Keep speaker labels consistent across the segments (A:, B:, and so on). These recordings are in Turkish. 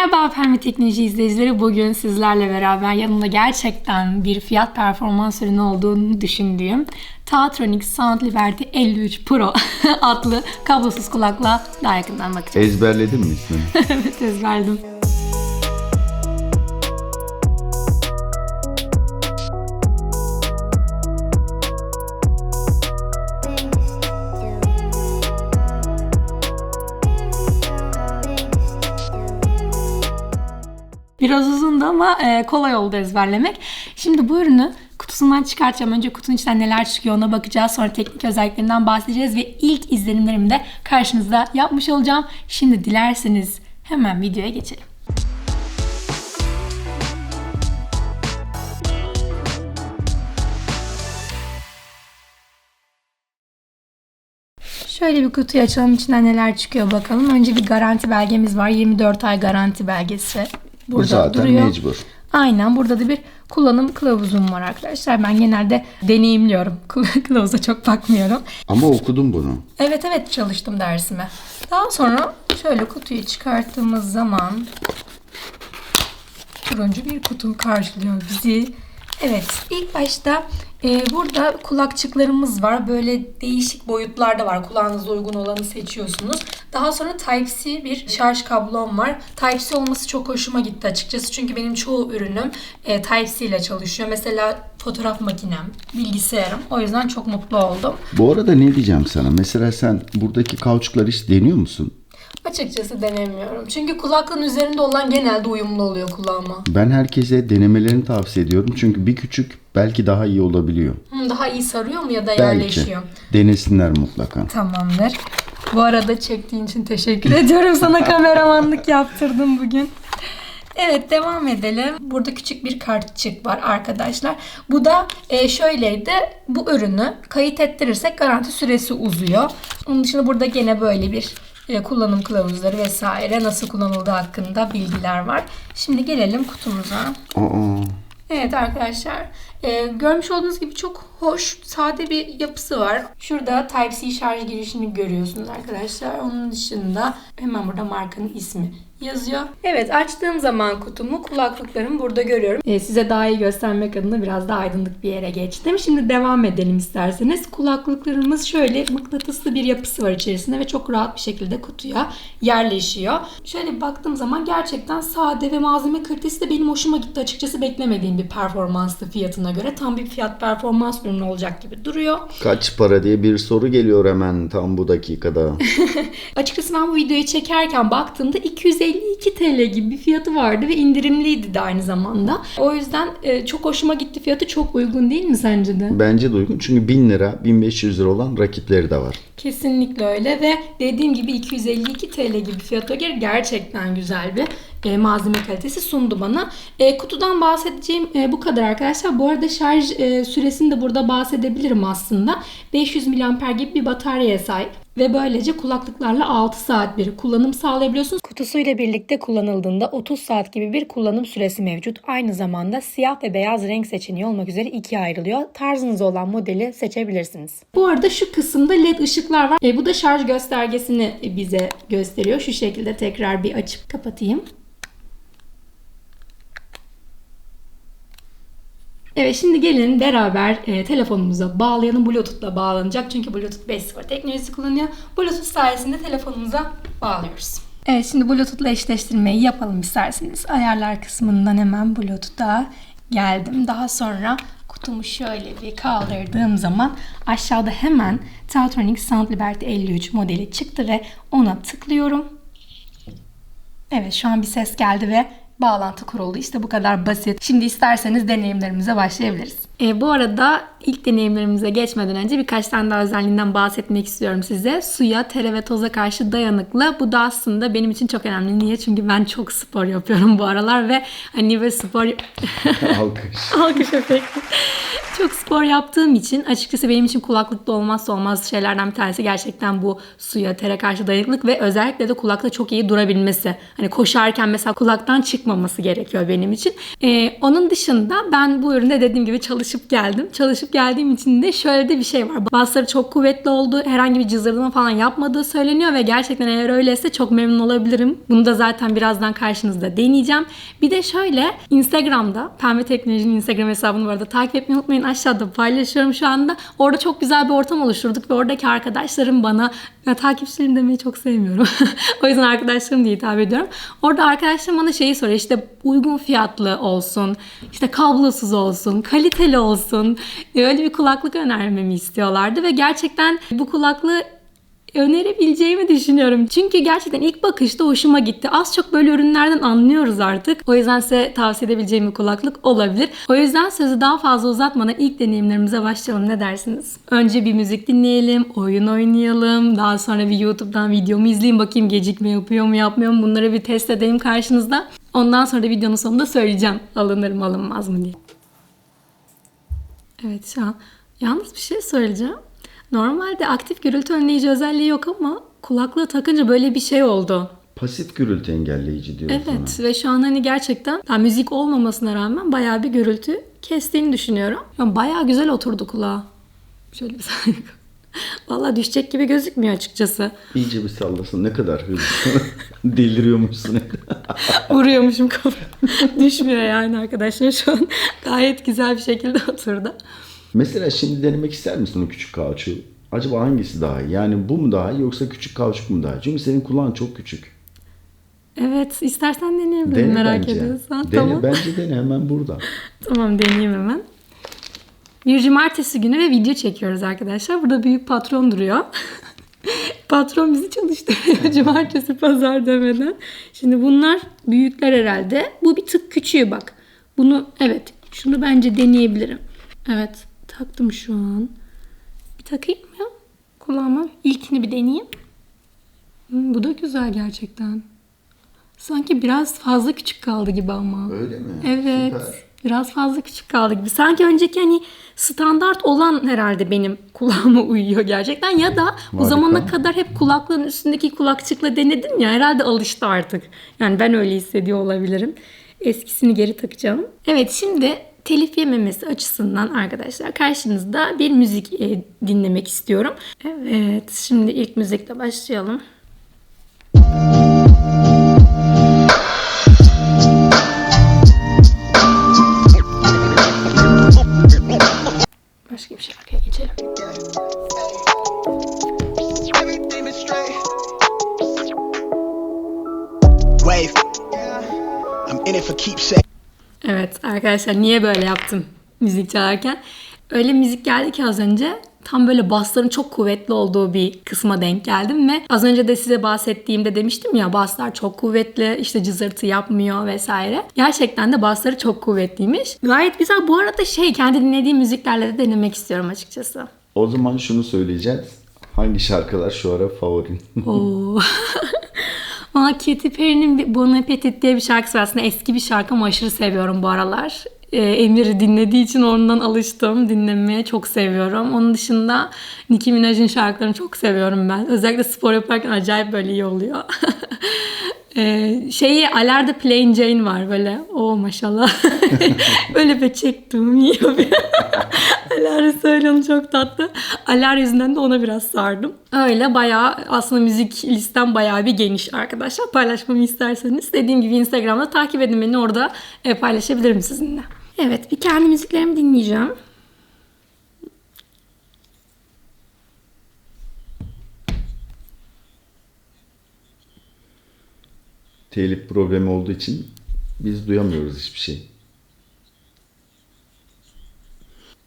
A: Merhaba Permi Teknoloji izleyicileri. Bugün sizlerle beraber yanımda gerçekten bir fiyat performans ürünü olduğunu düşündüğüm Taotronic Sound Liberty 53 Pro adlı kablosuz kulakla daha yakından bakacağız.
B: Ezberledin mi ismini?
A: evet ezberledim. Biraz uzundu ama e, kolay oldu ezberlemek. Şimdi bu ürünü kutusundan çıkartacağım. Önce kutunun içinden neler çıkıyor ona bakacağız. Sonra teknik özelliklerinden bahsedeceğiz ve ilk izlenimlerimi de karşınızda yapmış olacağım. Şimdi dilerseniz hemen videoya geçelim. Şöyle bir kutuyu açalım içinden neler çıkıyor bakalım. Önce bir garanti belgemiz var. 24 ay garanti belgesi. Burada
B: Bu zaten
A: duruyor.
B: mecbur.
A: Aynen burada da bir kullanım kılavuzum var arkadaşlar. Ben genelde deneyimliyorum. Kılavuza çok bakmıyorum.
B: Ama okudum bunu.
A: Evet evet çalıştım dersime. Daha sonra şöyle kutuyu çıkarttığımız zaman turuncu bir kutu karşılıyor bizi. Evet ilk başta e, burada kulakçıklarımız var. Böyle değişik boyutlarda var. Kulağınıza uygun olanı seçiyorsunuz. Daha sonra Type-C bir şarj kablom var. Type-C olması çok hoşuma gitti açıkçası. Çünkü benim çoğu ürünüm e, Type-C ile çalışıyor. Mesela fotoğraf makinem, bilgisayarım. O yüzden çok mutlu oldum.
B: Bu arada ne diyeceğim sana? Mesela sen buradaki kauçukları hiç deniyor musun?
A: Açıkçası denemiyorum. Çünkü kulaklığın üzerinde olan genelde uyumlu oluyor kulağıma.
B: Ben herkese denemelerini tavsiye ediyorum. Çünkü bir küçük belki daha iyi olabiliyor.
A: Hı, Daha iyi sarıyor mu ya da
B: Belki.
A: yerleşiyor?
B: Denesinler mutlaka.
A: Tamamdır. Bu arada çektiğin için teşekkür ediyorum. Sana kameramanlık yaptırdım bugün. Evet devam edelim. Burada küçük bir kartçık var arkadaşlar. Bu da e, şöyleydi. Bu ürünü kayıt ettirirsek garanti süresi uzuyor. Onun dışında burada gene böyle bir e, kullanım kılavuzları vesaire nasıl kullanıldığı hakkında bilgiler var. Şimdi gelelim kutumuza.
B: Aa,
A: Evet arkadaşlar e, görmüş olduğunuz gibi çok hoş sade bir yapısı var. Şurada Type-C şarj girişini görüyorsunuz arkadaşlar. Onun dışında hemen burada markanın ismi yazıyor. Evet açtığım zaman kutumu kulaklıklarımı burada görüyorum. E, size daha iyi göstermek adına biraz daha aydınlık bir yere geçtim. Şimdi devam edelim isterseniz. Kulaklıklarımız şöyle mıknatıslı bir yapısı var içerisinde ve çok rahat bir şekilde kutuya yerleşiyor. Şöyle baktığım zaman gerçekten sade ve malzeme kalitesi de benim hoşuma gitti. Açıkçası beklemediğim bir performanstı fiyatına göre. Tam bir fiyat performans ürünü olacak gibi duruyor.
B: kaç para diye bir soru geliyor hemen tam bu dakikada.
A: Açıkçası ben bu videoyu çekerken baktığımda 252 TL gibi bir fiyatı vardı ve indirimliydi de aynı zamanda. O yüzden e, çok hoşuma gitti. Fiyatı çok uygun değil mi sence de?
B: Bence de uygun. Çünkü 1000 lira, 1500 lira olan rakipleri de var.
A: Kesinlikle öyle ve dediğim gibi 252 TL gibi fiyata göre gerçekten güzel bir e, malzeme kalitesi sundu bana. E, kutudan bahsedeceğim e, bu kadar arkadaşlar. Bu arada şarj e, süresini de burada bahsedebilirim aslında. 500 mAh gibi bir bataryaya sahip ve böylece kulaklıklarla 6 saat bir kullanım sağlayabiliyorsunuz. Kutusuyla birlikte kullanıldığında 30 saat gibi bir kullanım süresi mevcut. Aynı zamanda siyah ve beyaz renk seçeneği olmak üzere ikiye ayrılıyor. Tarzınız olan modeli seçebilirsiniz. Bu arada şu kısımda led ışıklar var. E, bu da şarj göstergesini bize gösteriyor. Şu şekilde tekrar bir açıp kapatayım. Evet şimdi gelin beraber e, telefonumuza bağlayalım. Bluetooth'la bağlanacak. Çünkü Bluetooth 5.0 teknolojisi kullanıyor. Bluetooth sayesinde telefonumuza bağlıyoruz. Evet şimdi Bluetooth'la eşleştirmeyi yapalım isterseniz. Ayarlar kısmından hemen Bluetooth'a geldim. Daha sonra kutumu şöyle bir kaldırdığım zaman aşağıda hemen Taotronic Sound Liberty 53 modeli çıktı ve ona tıklıyorum. Evet şu an bir ses geldi ve bağlantı kuruldu. İşte bu kadar basit. Şimdi isterseniz deneyimlerimize başlayabiliriz. E, bu arada ilk deneyimlerimize geçmeden önce birkaç tane daha özelliğinden bahsetmek istiyorum size. Suya, tere ve toza karşı dayanıklı. Bu da aslında benim için çok önemli. Niye? Çünkü ben çok spor yapıyorum bu aralar ve hani böyle spor...
B: Alkış.
A: Alkış efekti. Çok spor yaptığım için açıkçası benim için kulaklıkta olmazsa olmaz şeylerden bir tanesi gerçekten bu suya, tere karşı dayanıklık ve özellikle de kulakta çok iyi durabilmesi. Hani koşarken mesela kulaktan çıkmaması gerekiyor benim için. Ee, onun dışında ben bu üründe dediğim gibi çalış çalışıp geldim. Çalışıp geldiğim için de şöyle de bir şey var. Basları çok kuvvetli oldu. Herhangi bir cızırdama falan yapmadığı söyleniyor ve gerçekten eğer öyleyse çok memnun olabilirim. Bunu da zaten birazdan karşınızda deneyeceğim. Bir de şöyle Instagram'da Pembe Teknoloji'nin Instagram hesabını bu arada takip etmeyi unutmayın. Aşağıda paylaşıyorum şu anda. Orada çok güzel bir ortam oluşturduk ve oradaki arkadaşlarım bana ya, takipçilerim demeyi çok sevmiyorum. o yüzden arkadaşlarım diye hitap ediyorum. Orada arkadaşlarım bana şeyi soruyor işte uygun fiyatlı olsun, işte kablosuz olsun, kaliteli olsun. E, Öyle bir kulaklık önermemi istiyorlardı ve gerçekten bu kulaklığı önerebileceğimi düşünüyorum. Çünkü gerçekten ilk bakışta hoşuma gitti. Az çok böyle ürünlerden anlıyoruz artık. O yüzden size tavsiye edebileceğim bir kulaklık olabilir. O yüzden sözü daha fazla uzatmadan ilk deneyimlerimize başlayalım. Ne dersiniz? Önce bir müzik dinleyelim, oyun oynayalım. Daha sonra bir YouTube'dan videomu izleyeyim bakayım gecikme yapıyor mu yapmıyor mu bunları bir test edeyim karşınızda. Ondan sonra videonun sonunda söyleyeceğim alınır mı alınmaz mı diye. Evet şu an yalnız bir şey söyleyeceğim. Normalde aktif gürültü önleyici özelliği yok ama kulaklığı takınca böyle bir şey oldu.
B: Pasif gürültü engelleyici diyor
A: Evet
B: sana.
A: ve şu an hani gerçekten yani müzik olmamasına rağmen bayağı bir gürültü kestiğini düşünüyorum. Yani bayağı güzel oturdu kulağa. Şöyle bir saniye. Valla düşecek gibi gözükmüyor açıkçası.
B: İyice bir sallasın. Ne kadar hızlı. Deliriyormuşsun.
A: Vuruyormuşum kafamı. Düşmüyor yani arkadaşlar şu an gayet güzel bir şekilde oturdu.
B: Mesela şimdi denemek ister misin o küçük kauçuğu? Acaba hangisi daha iyi? Yani bu mu daha iyi yoksa küçük kauçuk mu daha iyi? Çünkü senin kulağın çok küçük.
A: Evet istersen deneyebilirim
B: Dene
A: merak
B: bence.
A: ediyorsan.
B: Dene,
A: tamam.
B: Bence dene hemen burada.
A: Tamam deneyeyim hemen. Bir cumartesi günü ve video çekiyoruz arkadaşlar. Burada büyük patron duruyor. patron bizi çalıştırıyor cumartesi pazar demeden. Şimdi bunlar büyükler herhalde. Bu bir tık küçüğü bak. Bunu evet şunu bence deneyebilirim. Evet taktım şu an. Bir takayım ya kulağıma. İlkini bir deneyeyim. Hmm, bu da güzel gerçekten. Sanki biraz fazla küçük kaldı gibi ama.
B: Öyle mi?
A: Evet.
B: Süper.
A: Biraz fazla küçük kaldı gibi. Sanki önceki hani standart olan herhalde benim kulağıma uyuyor gerçekten. Ya da
B: Harika.
A: zamana kadar hep kulaklığın üstündeki kulakçıkla denedim ya herhalde alıştı artık. Yani ben öyle hissediyor olabilirim. Eskisini geri takacağım. Evet şimdi telif yememesi açısından arkadaşlar karşınızda bir müzik e, dinlemek istiyorum. Evet şimdi ilk müzikle başlayalım. Başka bir şarkıya geçelim.
C: Wave. I'm in it for keepsake.
A: Evet arkadaşlar niye böyle yaptım müzik çalarken? Öyle müzik geldi ki az önce tam böyle basların çok kuvvetli olduğu bir kısma denk geldim ve az önce de size bahsettiğimde demiştim ya baslar çok kuvvetli işte cızırtı yapmıyor vesaire. Gerçekten de basları çok kuvvetliymiş. Gayet güzel. Bu arada şey kendi dinlediğim müziklerle de denemek istiyorum açıkçası.
B: O zaman şunu söyleyeceğiz. Hangi şarkılar şu ara favorin?
A: Oo. Valla Katy Perry'nin Bon Appetit diye bir şarkısı var. Aslında eski bir şarkı ama aşırı seviyorum bu aralar. Ee, Emir dinlediği için ondan alıştım. Dinlemeye çok seviyorum. Onun dışında Nicki Minaj'ın şarkılarını çok seviyorum ben. Özellikle spor yaparken acayip böyle iyi oluyor. Ee, şeyi Aler'de Plain Jane var böyle. O maşallah. böyle bir çektim yiyor bir. Alar'ı söylüyorum çok tatlı. Alar yüzünden de ona biraz sardım. Öyle bayağı aslında müzik listem bayağı bir geniş arkadaşlar. Paylaşmamı isterseniz dediğim gibi Instagram'da takip edin beni orada e, paylaşabilirim sizinle. Evet bir kendi müziklerimi dinleyeceğim.
B: Telif problemi olduğu için biz duyamıyoruz hiçbir şey.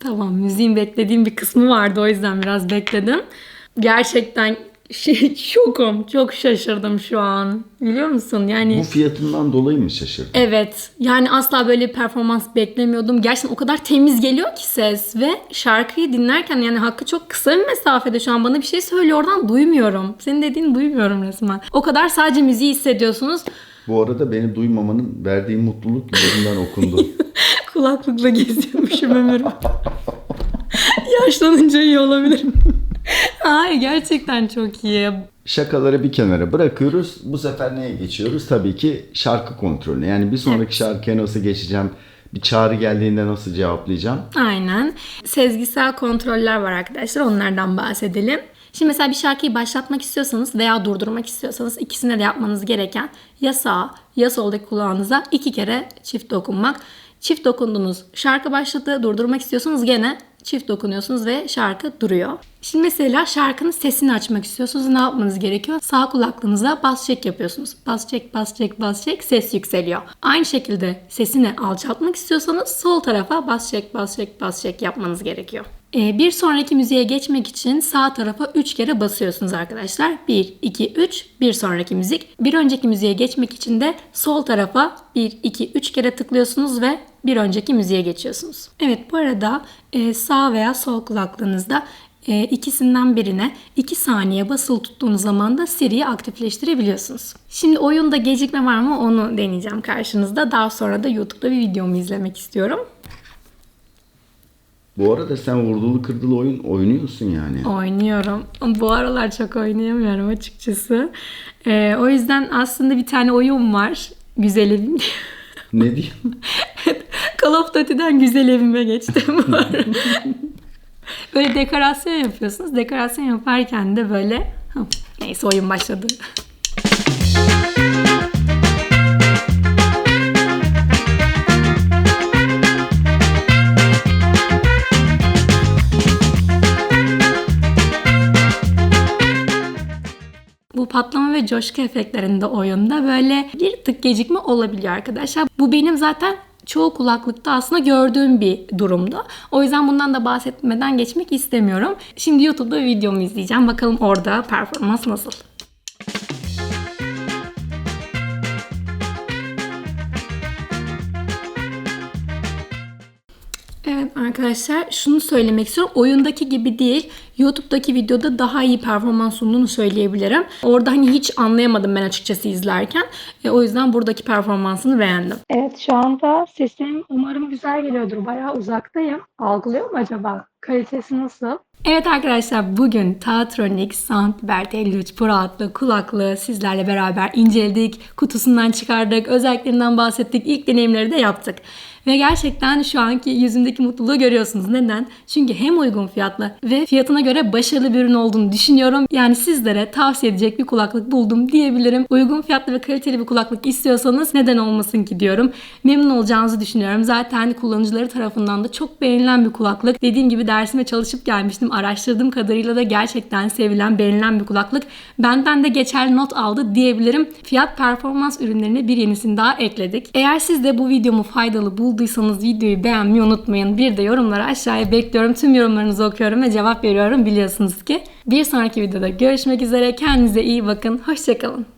A: Tamam müziğin beklediğim bir kısmı vardı o yüzden biraz bekledim. Gerçekten şey, şokum. Çok şaşırdım şu an. Biliyor musun? Yani
B: Bu fiyatından dolayı mı şaşırdın?
A: Evet. Yani asla böyle bir performans beklemiyordum. Gerçekten o kadar temiz geliyor ki ses ve şarkıyı dinlerken yani hakkı çok kısa bir mesafede şu an bana bir şey söylüyor oradan duymuyorum. Senin dediğini duymuyorum resmen. O kadar sadece müziği hissediyorsunuz.
B: Bu arada beni duymamanın verdiği mutluluk yüzünden okundu.
A: Kulaklıkla geziyormuşum ömrüm. Yaşlanınca iyi olabilirim. Hayır gerçekten çok iyi.
B: Şakaları bir kenara bırakıyoruz. Bu sefer neye geçiyoruz? Tabii ki şarkı kontrolüne. Yani bir sonraki şarkıya nasıl geçeceğim? Bir çağrı geldiğinde nasıl cevaplayacağım?
A: Aynen. Sezgisel kontroller var arkadaşlar. Onlardan bahsedelim. Şimdi mesela bir şarkıyı başlatmak istiyorsanız veya durdurmak istiyorsanız ikisine de yapmanız gereken ya sağ ya soldaki kulağınıza iki kere çift dokunmak. Çift dokundunuz şarkı başladı durdurmak istiyorsanız gene çift dokunuyorsunuz ve şarkı duruyor. Şimdi mesela şarkının sesini açmak istiyorsunuz ne yapmanız gerekiyor? Sağ kulaklığınıza bas çek yapıyorsunuz. Bas çek bas çek bas çek ses yükseliyor. Aynı şekilde sesini alçaltmak istiyorsanız sol tarafa bas çek bas çek bas çek yapmanız gerekiyor. Ee, bir sonraki müziğe geçmek için sağ tarafa 3 kere basıyorsunuz arkadaşlar. 1, 2, 3 bir sonraki müzik. Bir önceki müziğe geçmek için de sol tarafa 1, 2, 3 kere tıklıyorsunuz ve bir önceki müziğe geçiyorsunuz. Evet bu arada e, sağ veya sol kulaklığınızda e, ikisinden birine 2 saniye basılı tuttuğunuz zaman da Siri'yi aktifleştirebiliyorsunuz. Şimdi oyunda gecikme var mı onu deneyeceğim karşınızda. Daha sonra da YouTube'da bir videomu izlemek istiyorum.
B: Bu arada sen vurdulu kırdılı oyun oynuyorsun yani.
A: Oynuyorum. Bu aralar çok oynayamıyorum açıkçası. Ee, o yüzden aslında bir tane oyun var. Güzel evim.
B: Ne diyeyim?
A: Call of Duty'den güzel evime geçtim böyle dekorasyon yapıyorsunuz. Dekorasyon yaparken de böyle... Neyse oyun başladı. Bu patlama ve coşku efektlerinde oyunda böyle bir tık gecikme olabiliyor arkadaşlar. Bu benim zaten çoğu kulaklıkta aslında gördüğüm bir durumdu. O yüzden bundan da bahsetmeden geçmek istemiyorum. Şimdi YouTube'da videomu izleyeceğim. Bakalım orada performans nasıl. Evet arkadaşlar şunu söylemek istiyorum. Oyundaki gibi değil. YouTube'daki videoda daha iyi performans sunduğunu söyleyebilirim. Orada hani hiç anlayamadım ben açıkçası izlerken. E, o yüzden buradaki performansını beğendim. Evet şu anda sesim umarım güzel geliyordur. Bayağı uzaktayım. Algılıyor mu acaba? Kalitesi nasıl? Evet arkadaşlar bugün Tatronic Soundbird 53 Pro adlı kulaklığı sizlerle beraber inceledik. Kutusundan çıkardık, özelliklerinden bahsettik, ilk deneyimleri de yaptık. Ve gerçekten şu anki yüzümdeki mutluluğu görüyorsunuz. Neden? Çünkü hem uygun fiyatlı ve fiyatına göre başarılı bir ürün olduğunu düşünüyorum. Yani sizlere tavsiye edecek bir kulaklık buldum diyebilirim. Uygun fiyatlı ve kaliteli bir kulaklık istiyorsanız neden olmasın ki diyorum. Memnun olacağınızı düşünüyorum. Zaten kullanıcıları tarafından da çok beğenilen bir kulaklık. Dediğim gibi dersime çalışıp gelmiştim. Araştırdığım kadarıyla da gerçekten sevilen, beğenilen bir kulaklık. Benden de geçerli not aldı diyebilirim. Fiyat performans ürünlerine bir yenisini daha ekledik. Eğer siz de bu videomu faydalı bulduysanız videoyu beğenmeyi unutmayın. Bir de yorumları aşağıya bekliyorum. Tüm yorumlarınızı okuyorum ve cevap veriyorum biliyorsunuz ki. Bir sonraki videoda görüşmek üzere. Kendinize iyi bakın. Hoşçakalın.